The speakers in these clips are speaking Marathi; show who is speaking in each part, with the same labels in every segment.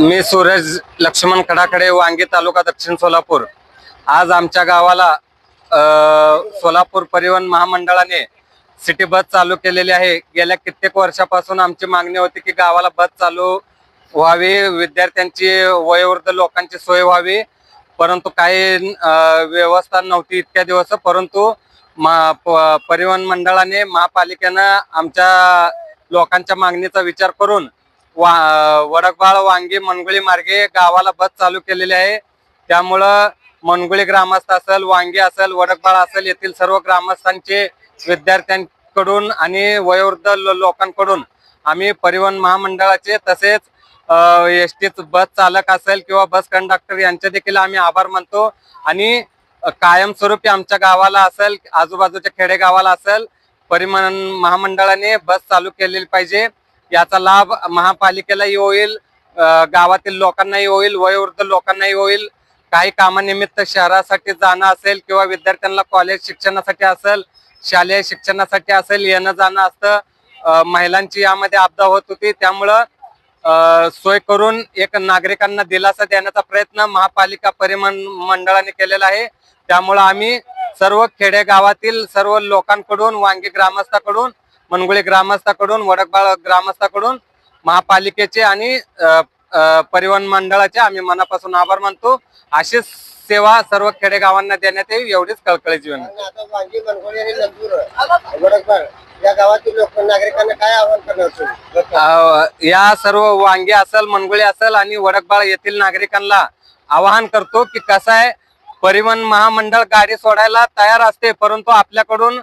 Speaker 1: मी सूरज लक्ष्मण खडाकडे वांगी तालुका दक्षिण सोलापूर. आज आमच्या गावाला सोलापूर परिवहन महामंडळाने सिटी बस चालू केलेली आहे. गेल्या कित्येक वर्षापासून आमची मागणी होती की गावाला बस चालू व्हावी विद्यार्थ्यांची वयोवृद्ध लोकांची सोय व्हावी. परंतु काही व्यवस्था नव्हती इतक्या दिवस परंतु मा- प- परिवहन मंडळाने महापालिकेनं आमच्या लोकांच्या मागणीचा विचार करून वा वडकबाळ वांगी मनगुळी मार्गे गावाला बस चालू केलेली आहे. त्यामुळं मनगुळी ग्रामस्थ असेल वांगी असेल वडकबाळ असेल येथील सर्व ग्रामस्थांचे विद्यार्थ्यांकडून आणि वयोवृद्ध लोकांकडून आम्ही परिवहन महामंडळाचे तसेच एस टी बस चालक असेल किंवा बस कंडक्टर यांचे देखील आम्ही आभार मानतो. आणि कायमस्वरूपी आमच्या गावाला असेल आजूबाजूच्या खेडेगावाला असेल परिवहन महामंडळाने बस चालू केलेली पाहिजे. याचा लाभ महापालिकेलाही होईल गावातील लोकांनाही होईल वयोवृद्ध लोकांनाही होईल. काही कामानिमित्त शहरासाठी जाणं असेल किंवा विद्यार्थ्यांना कॉलेज शिक्षणासाठी असेल शालेय शिक्षणासाठी असेल येणं जाणं असतं. महिलांची यामध्ये आपदा होत होती त्यामुळं सोय करून एक नागरिकांना दिलासा देण्याचा प्रयत्न महापालिका परिवहन मंडळाने केलेला आहे. त्यामुळं आम्ही सर्व खेडेगावातील सर्व लोकांकडून वांगी ग्रामस्थाकडून मनगुळी ग्रामस्थाकडून वडकबाळ ग्रामस्थाकडून महापालिकेचे आणि परिवहन मंडळाचे आम्ही मनापासून आभार मानतो. अशीच सेवा सर्व खेडेगावांना देण्यात येईल एवढीच कळकळीची
Speaker 2: या गावातील लोक नागरिकांना काय आवाहन करणार
Speaker 1: या सर्व वांगे असेल मनगुळे असेल आणि वडकबाळ येथील नागरिकांना आवाहन करतो की कसं आहे परिवहन महामंडळ गाडी सोडायला तयार असते परंतु आपल्याकडून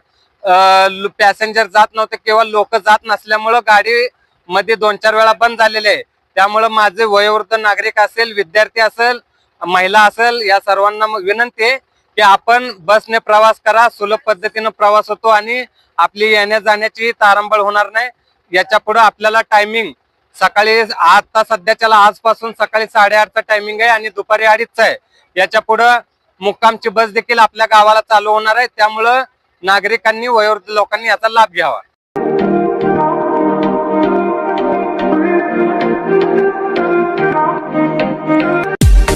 Speaker 1: पॅसेंजर जात नव्हते किंवा लोक जात नसल्यामुळं गाडी मध्ये दोन चार वेळा बंद झालेले आहे. त्यामुळं माझे वयोवृद्ध नागरिक असेल विद्यार्थी असेल महिला असेल या सर्वांना विनंती आहे की आपण बसने प्रवास करा सुलभ पद्धतीनं प्रवास होतो आणि आपली येण्या जाण्याची तारंबळ होणार नाही. याच्यापुढे आपल्याला टायमिंग सकाळी आता सध्याच्याला आजपासून सकाळी साडेआठचा टायमिंग आहे आणि दुपारी अडीचचा आहे. याच्या पुढं मुक्कामची बस देखील आपल्या गावाला चालू होणार आहे. त्यामुळं नागरिकांनी वयोवृद्ध लोकांनी याचा लाभ घ्यावा.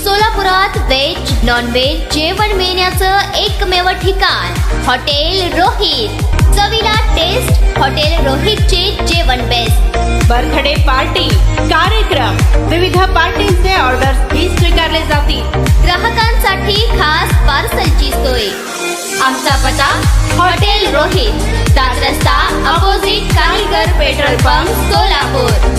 Speaker 3: सोलापुरात व्हेज नॉन व्हेज जेवण मिळण्याचं एकमेव ठिकाण हॉटेल रोहित. चवीला टेस्ट हॉटेल रोहितचे जेवण बेस्ट
Speaker 4: बर्थडे पार्टी कार्यक्रम. विविध पार्टींचे ऑर्डर्स ही स्वीकारले जातील.
Speaker 3: ग्राहकांसाठी खास पार्सलची सोय. आमचा पता हॉटेल रोहित सात रस्ता अपोजिट कारीगर पेट्रोल पंप सोलापूर.